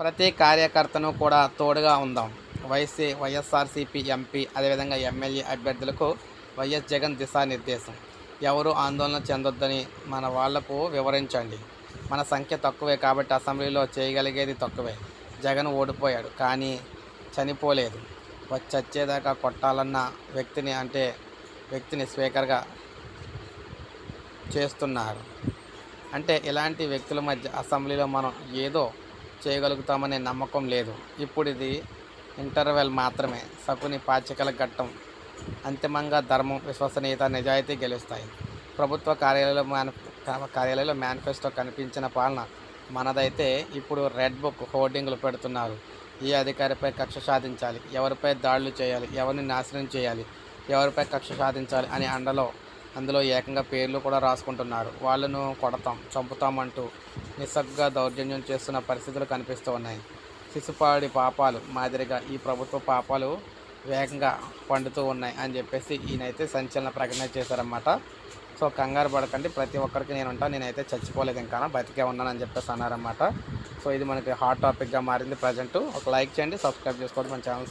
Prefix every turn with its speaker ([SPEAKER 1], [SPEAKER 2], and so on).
[SPEAKER 1] ప్రతి కార్యకర్తను కూడా తోడుగా ఉందాం. వైసీ వైఎస్ఆర్సీపీ ఎంపీ అదేవిధంగా ఎమ్మెల్యే అభ్యర్థులకు వైఎస్ జగన్ దిశానిర్దేశం. ఎవరు ఆందోళన చెందొద్దని మన వాళ్ళకు వివరించండి. మన సంఖ్య తక్కువే కాబట్టి అసెంబ్లీలో చేయగలిగేది తక్కువే. జగన్ ఓడిపోయాడు కానీ చనిపోలేదు. వచ్చి చచ్చేదాకా కొట్టాలన్న వ్యక్తిని అంటే వ్యక్తిని స్పీకర్గా చేస్తున్నారు అంటే ఇలాంటి వ్యక్తుల మధ్య అసెంబ్లీలో మనం ఏదో చేయగలుగుతామనే నమ్మకం లేదు. ఇప్పుడు ఇది ఇంటర్వెల్ మాత్రమే. సకుని పాచికల ఘట్టం. అంతిమంగా ధర్మం విశ్వసనీయత నిజాయితీ గెలుస్తాయి. ప్రభుత్వ కార్యాలయంలో మేన కార్యాలయంలో మేనిఫెస్టో కనిపించిన పాలన మనదైతే ఇప్పుడు రెడ్ బుక్ హోర్డింగ్లు పెడుతున్నారు. ఈ అధికారిపై కక్ష సాధించాలి. ఎవరిపై దాడులు చేయాలి? ఎవరిని నాశనం చేయాలి? ఎవరిపై కక్ష సాధించాలి? అని అండలో అందులో ఏకంగా పేర్లు కూడా రాసుకుంటున్నారు. వాళ్ళను కొడతాం చంపుతామంటూ నిస్సగ్గా దౌర్జన్యం చేస్తున్న పరిస్థితులు కనిపిస్తూ ఉన్నాయి. శిశుపాడి పాపాలు మాదిరిగా ఈ ప్రభుత్వ పాపాలు వేగంగా పండుతూ ఉన్నాయి అని చెప్పేసి ఈయనైతే సంచలన ప్రకటన చేశారన్నమాట. సో కంగారు పడకండి ప్రతి ఒక్కరికి నేను ఉంటాను నేనైతే చచ్చిపోలేదు ఇంకా బతికే ఉన్నానని చెప్పేసి అన్నారన్నమాట. సో ఇది మనకి హాట్ టాపిక్గా మారింది ప్రజెంట్. ఒక లైక్ చేయండి సబ్స్క్రైబ్ చేసుకోండి మన ఛానల్